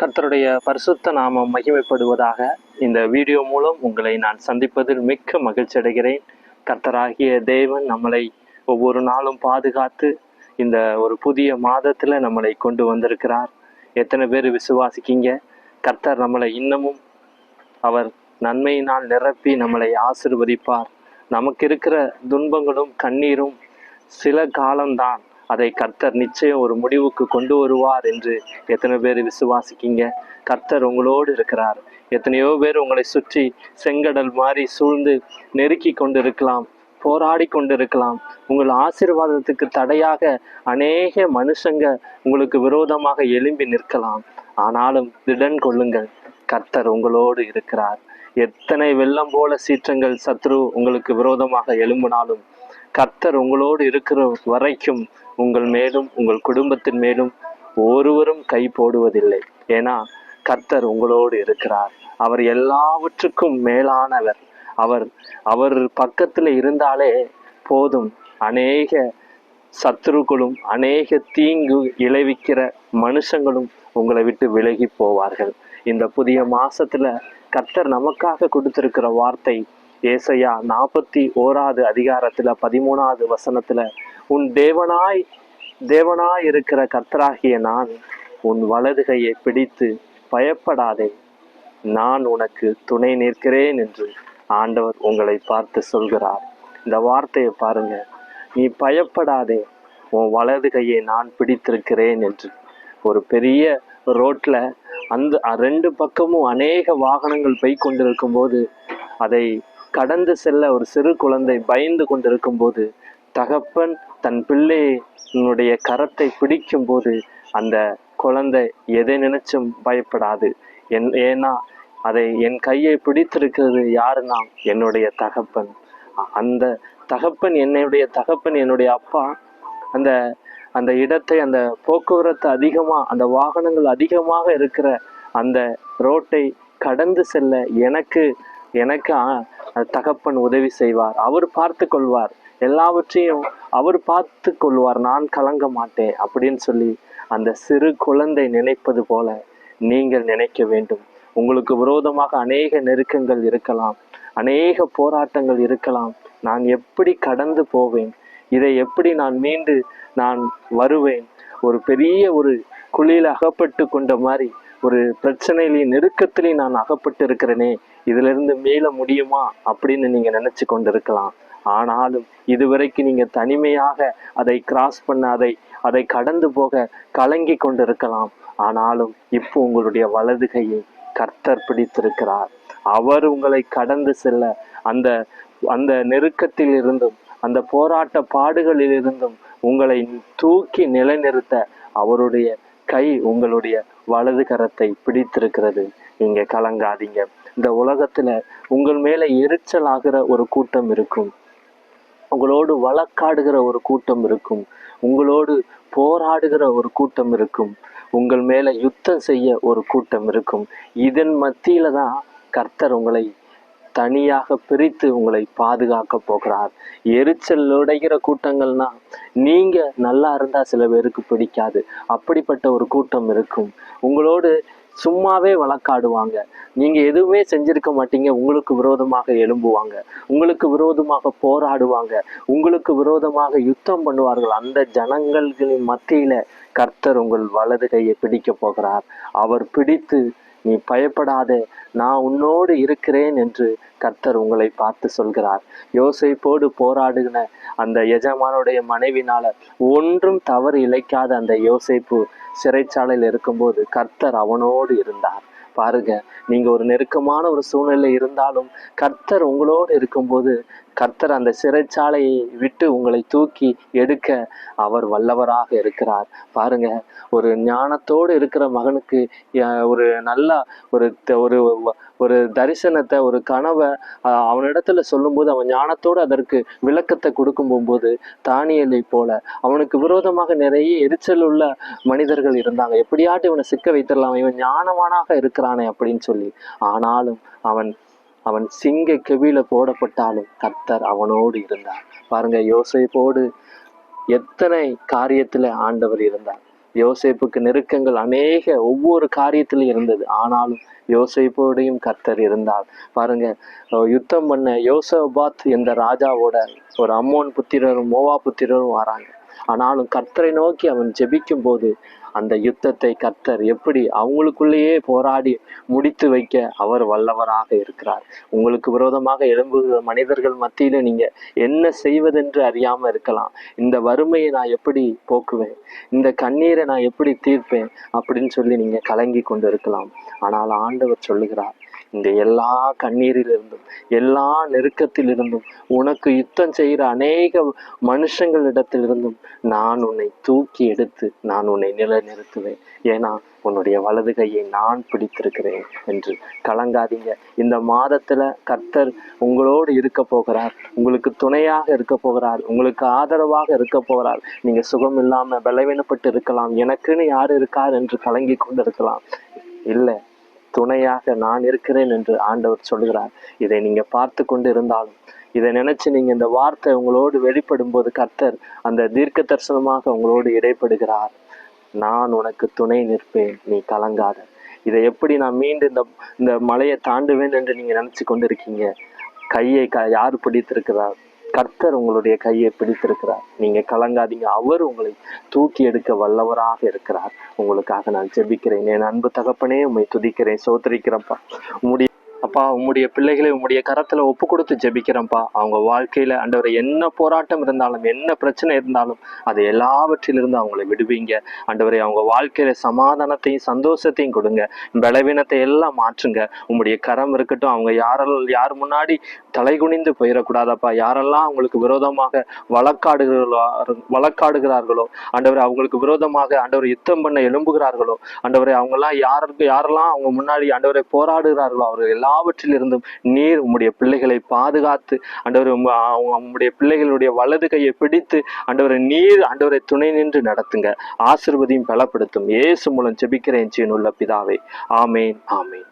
கர்த்தருடைய பரிசுத்த நாமம் மகிமைப்படுவதாக இந்த வீடியோ மூலம் உங்களை நான் சந்திப்பதில் மிக்க மகிழ்ச்சி அடைகிறேன். கர்த்தராகிய தேவன் நம்மளை ஒவ்வொரு நாளும் பாதுகாத்து இந்த ஒரு புதிய மாதத்தில் நம்மளை கொண்டு வந்திருக்கிறார். எத்தனை பேர் விசுவாசிக்கீங்க? கர்த்தர் நம்மளை இன்னமும் அவர் நன்மையினால் நிரப்பி நம்மளை ஆசிர்வதிப்பார். நமக்கு இருக்கிற துன்பங்களும் கண்ணீரும் சில காலம்தான். அதை கர்த்தர் நிச்சயம் ஒரு முடிவுக்கு கொண்டு வருவார் என்று எத்தனை பேர் விசுவாசிக்கீங்க? கர்த்தர் உங்களோடு இருக்கிறார். எத்தனையோ பேர் உங்களை சுற்றி செங்கடல் மாதிரி சூழ்ந்து நெருக்கி கொண்டிருக்கலாம் போராடி கொண்டிருக்கலாம். உங்கள் ஆசீர்வாதத்துக்கு தடையாக அநேக மனுஷங்க உங்களுக்கு விரோதமாக எழும்பி நிற்கலாம். ஆனாலும் திடன் கொள்ளுங்கள் கர்த்தர் உங்களோடு இருக்கிறார். எத்தனை வெள்ளம் போல சீற்றங்கள் சத்ரு உங்களுக்கு விரோதமாக எழும்பினாலும் கர்த்தர் உங்களோடு இருக்கிற வரைக்கும் உங்கள் மேலும் உங்கள் குடும்பத்தின் மேலும் ஒருவரும் கை போடுவதில்லை. ஏன்னா கர்த்தர் உங்களோடு இருக்கிறார். அவர் எல்லாவற்றுக்கும் மேலானவர். அவர் அவர் பக்கத்தில் இருந்தாலே போதும். அநேக சத்துருக்களும் அநேக தீங்கு இளைவிக்கிற மனுஷங்களும் உங்களை விட்டு விலகி போவார்கள். இந்த புதிய மாசத்துல கர்த்தர் நமக்காக கொடுத்திருக்கிற வார்த்தை ஏசையா நாற்பத்தி ஓராவது அதிகாரத்துல பதிமூணாவது வசனத்துல உன் தேவனாய் தேவனாய் இருக்கிற கர்த்தராகிய நான் உன் வலதுகையை பிடித்து பயப்படாதே. நான் உனக்கு துணை நிற்கிறேன் என்று ஆண்டவர் உங்களை பார்த்து சொல்கிறார். இந்த வார்த்தையை பாருங்க. நீ பயப்படாதே. உன் வலது கையை நான் பிடித்திருக்கிறேன் என்று. ஒரு பெரிய ரோட்டில் அந்த ரெண்டு பக்கமும் அநேக வாகனங்கள் போய் கொண்டிருக்கும் போது அதை கடந்து செல்ல ஒரு சிறு குழந்தை பயந்து கொண்டிருக்கும் போது தகப்பன் தன் பிள்ளையினுடைய கரத்தை பிடிக்கும் போது அந்த குழந்தை எதை நினைச்சும் பயப்படாது. என் ஏன்னா அதை என் கையை பிடித்திருக்கிறது யாருன்னா என்னுடைய தகப்பன். அந்த தகப்பன் என்னுடைய தகப்பன் என்னுடைய அப்பா அந்த அந்த இடத்தை அந்த போக்குவரத்து அதிகமாக அந்த வாகனங்கள் அதிகமாக இருக்கிற அந்த ரோட்டை கடந்து செல்ல எனக்கு எனக்கு தகப்பன் உதவி செய்வார். அவர் பார்த்து கொள்வார் எல்லாவற்றையும் அவர் பார்த்து கொள்வார் நான் கலங்க மாட்டேன் அப்படின்னு சொல்லி அந்த சிறு குழந்தை நினைப்பது போல நீங்கள் நினைக்க வேண்டும். உங்களுக்கு விரோதமாக அநேக நெருக்கங்கள் இருக்கலாம். அநேக போராட்டங்கள் இருக்கலாம். நான் எப்படி கடந்து போவேன்? இதை எப்படி நான் மீண்டு நான் வருவேன்? ஒரு பெரிய ஒரு குழியில் அகப்பட்டு கொண்ட மாதிரி ஒரு பிரச்சனையிலையும் நெருக்கத்திலையும் நான் அகப்பட்டு இருக்கிறேனே இதிலிருந்து மீள முடியுமா அப்படின்னு நீங்கள் நினச்சி கொண்டு கொண்டிருக்கலாம். ஆனாலும் இதுவரைக்கும் நீங்கள் தனிமையாக அதை கிராஸ் பண்ண அதை அதை கடந்து போக கலங்கி கொண்டிருக்கலாம். ஆனாலும் இப்போ உங்களுடைய வலதுகையை கர்த்தர் பிடித்திருக்கிறார். அவர் உங்களை கடந்து செல்ல அந்த அந்த நெருக்கத்தில் இருந்தும் அந்த போராட்ட பாடுகளில் இருந்தும் உங்களை தூக்கி நிலைநிறுத்த அவருடைய கை உங்களுடைய வலது கரத்தை பிடித்திருக்கிறது. நீங்க கலங்காதீங்க. இந்த உலகத்துல உங்கள் மேல எரிச்சல் ஆகிற ஒரு கூட்டம் இருக்கும். உங்களோடு வழக்காடுகிற ஒரு கூட்டம் இருக்கும். உங்களோடு போராடுகிற ஒரு கூட்டம் இருக்கும். உங்கள் மேல யுத்தம் செய்ய ஒரு கூட்டம் இருக்கும். இதன் மத்தியில தான் கர்த்தர் உங்களை தனியாக பிரித்து உங்களை பாதுகாக்க போகிறார். எரிச்சல் உடைகிற கூட்டங்கள்னா நீங்க நல்லா இருந்தா சில பேருக்கு பிடிக்காது. அப்படிப்பட்ட ஒரு கூட்டம் இருக்கும். உங்களோடு சும்மாவே வழக்காடுவாங்க. நீங்க எதுவுமே செஞ்சிருக்க மாட்டீங்க. உங்களுக்கு விரோதமாக எழும்புவாங்க. உங்களுக்கு விரோதமாக போராடுவாங்க. உங்களுக்கு விரோதமாக யுத்தம் பண்ணுவார்கள். அந்த ஜனங்களின் மத்தியில கர்த்தர் உங்கள் வலது கையை பிடிக்க போகிறார். அவர் பிடித்து நீ பயப்படாதே நான் உன்னோடு இருக்கிறேன் என்று கர்த்தர் உங்களை பார்த்து சொல்கிறார். யோசைப்போடு போராடுகின அந்த எஜமானுடைய மனைவினால ஒன்றும் தவறு இழைக்காத அந்த யோசைப்பு சிறைச்சாலையில் இருக்கும்போது கர்த்தர் அவனோடு இருந்தார். பாருங்க. நீங்கள் ஒரு நெருக்கமான ஒரு சூழ்நிலை இருந்தாலும் கர்த்தர் உங்களோடு இருக்கும்போது கர்த்தர் அந்த சிறைச்சாலையை விட்டு உங்களை தூக்கி எடுக்க அவர் வல்லவராக இருக்கிறார். பாருங்க ஒரு ஞானத்தோடு இருக்கிற மகனுக்கு ஒரு நல்ல ஒரு ஒரு ஒரு தரிசனத்தை ஒரு கனவை அவனிடத்துல சொல்லும்போது அவன் ஞானத்தோடு அதற்கு விளக்கத்தை கொடுக்கும் போகும்போது தானியலை போல அவனுக்கு விரோதமாக நிறைய எரிச்சல் உள்ள மனிதர்கள் இருந்தாங்க. எப்படியாட்டு இவனை சிக்க வைத்திடலாம் இவன் ஞானவானாக இருக்கிறான். அப்படின்னு சொல்லி. ஆனாலும் அவன் அவன் சிங்க கெவியில போடப்பட்டாலும் கத்தர் அவனோடு இருந்தார். பாருங்க யோசைப்போடு எத்தனை காரியத்துல ஆண்டவர் இருந்தார். யோசைப்புக்கு நெருக்கங்கள் அநேக ஒவ்வொரு காரியத்திலும் இருந்தது. ஆனாலும் யோசைப்போடையும் கர்த்தர் இருந்தார். பாருங்க யுத்தம் பண்ண யோசபாத் என்ற ராஜாவோட ஒரு அம்மோன் புத்திரரும் மோவா புத்திரரும் வராங்க. ஆனாலும் கர்த்தரை நோக்கி அவன் ஜெபிக்கும் போது அந்த யுத்தத்தை கர்த்தர் எப்படி அவங்களுக்குள்ளேயே போராடி முடித்து வைக்க அவர் வல்லவராக இருக்கிறார். உங்களுக்கு விரோதமாக எழும்புகிற மனிதர்கள் மத்தியில நீங்க என்ன செய்வதென்று அறியாம இருக்கலாம். இந்த வறுமையை நான் எப்படி போக்குவேன்? இந்த கண்ணீரை நான் எப்படி தீர்ப்பேன்? அப்படின்னு சொல்லி நீங்க கலங்கி கொண்டு இருக்கலாம் ஆனால் ஆண்டவர் சொல்லுகிறார் இந்த எல்லா கண்ணீரிலிருந்தும் எல்லா நெருக்கத்திலிருந்தும் உனக்கு யுத்தம் செய்கிற அநேக மனுஷங்களிடத்திலிருந்தும் நான் உன்னை தூக்கி எடுத்து நான் உன்னை நிலைநிறுத்துவேன். ஏன்னா உன்னுடைய வலது கையை நான் பிடித்திருக்கிறேன் என்று கலங்காதீங்க. இந்த மாதத்துல கர்த்தர் உங்களோடு இருக்க போகிறார். உங்களுக்கு துணையாக இருக்க போகிறார். உங்களுக்கு ஆதரவாக இருக்க போகிறார். நீங்க சுகம் இல்லாம பலவீனப்பட்டு இருக்கலாம். எனக்குன்னு யார் இருக்கார் என்று கலங்கி கொண்டிருக்கலாம். இல்லை துணையாக நான் இருக்கிறேன் என்று ஆண்டவர் சொல்கிறார். இதை நீங்க பார்த்து கொண்டு இருந்தாலும் இதை நினைச்சு நீங்க இந்த வார்த்தை உங்களோடு வெளிப்படும் போது கர்த்தர் அந்த தீர்க்க தரிசனமாக உங்களோடு இடைப்படுகிறார். நான் உனக்கு துணை நிற்பேன் நீ கலங்காத. இதை எப்படி நான் மீண்டும் இந்த இந்த மலையை தாண்டுவேன் என்று நீங்க நினைச்சு கொண்டிருக்கீங்க? கையை க யார் பிடித்திருக்கிறார்? கர்த்தர் உங்களுடைய கையை பிடித்திருக்கிறார். நீங்க கலங்காதீங்க. அவர் உங்களை தூக்கி எடுக்க வல்லவராக இருக்கிறார். உங்களுக்காக நான் ஜெபிக்கிறேன். என் அன்பு தகப்பனே உண்மை துதிக்கிறேன். சோதரிக்கிறப்பா உம்முடைய அப்பா உம்முடைய பிள்ளைகளை உம்முடைய கரத்துல ஒப்பு கொடுத்து ஜெபிக்கிறேன்ப்பா. அவங்க வாழ்க்கையில அண்டவர் என்ன போராட்டம் இருந்தாலும் என்ன பிரச்சனை இருந்தாலும் அது எல்லாவற்றிலிருந்து அவங்கள விடுவீங்க. அண்டவரை அவங்க வாழ்க்கையில சமாதானத்தையும் சந்தோஷத்தையும் கொடுங்க. பலவீனத்தை எல்லாம் மாற்றுங்க. உம்முடைய கரம் இருக்கட்டும் அவங்க யாரெல்லாம் யார் முன்னாடி தலைகுனிந்து போயிடக்கூடாதப்பா. யாரெல்லாம் அவங்களுக்கு விரோதமாக வழக்காடுகிறார்களோ வழக்காடுகிறார்களோ அண்டவரை அவங்களுக்கு விரோதமாக ஆண்டவர் யுத்தம் பண்ண எழும்புகிறார்களோ ஆண்டவரை அவங்கெல்லாம் யாருக்கு யாரெல்லாம் அவங்க முன்னாடி ஆண்டவரை போராடுகிறார்களோ அவர்கள் எல்லாம் எல்லாவற்றிலிருந்தும் நீர் உம்முடைய பிள்ளைகளை பாதுகாத்து அண்டவர் அவங்க உம்முடைய பிள்ளைகளுடைய வலது கையை பிடித்து அண்டவரை நீர் அண்டவரை துணை நின்று நடத்துங்க. ஆசிர்வதியும் பலப்படுத்தும். இயேசு மூலம் ஜெபிக்கிறேன் உள்ள பிதாவே. ஆமேன் ஆமேன்.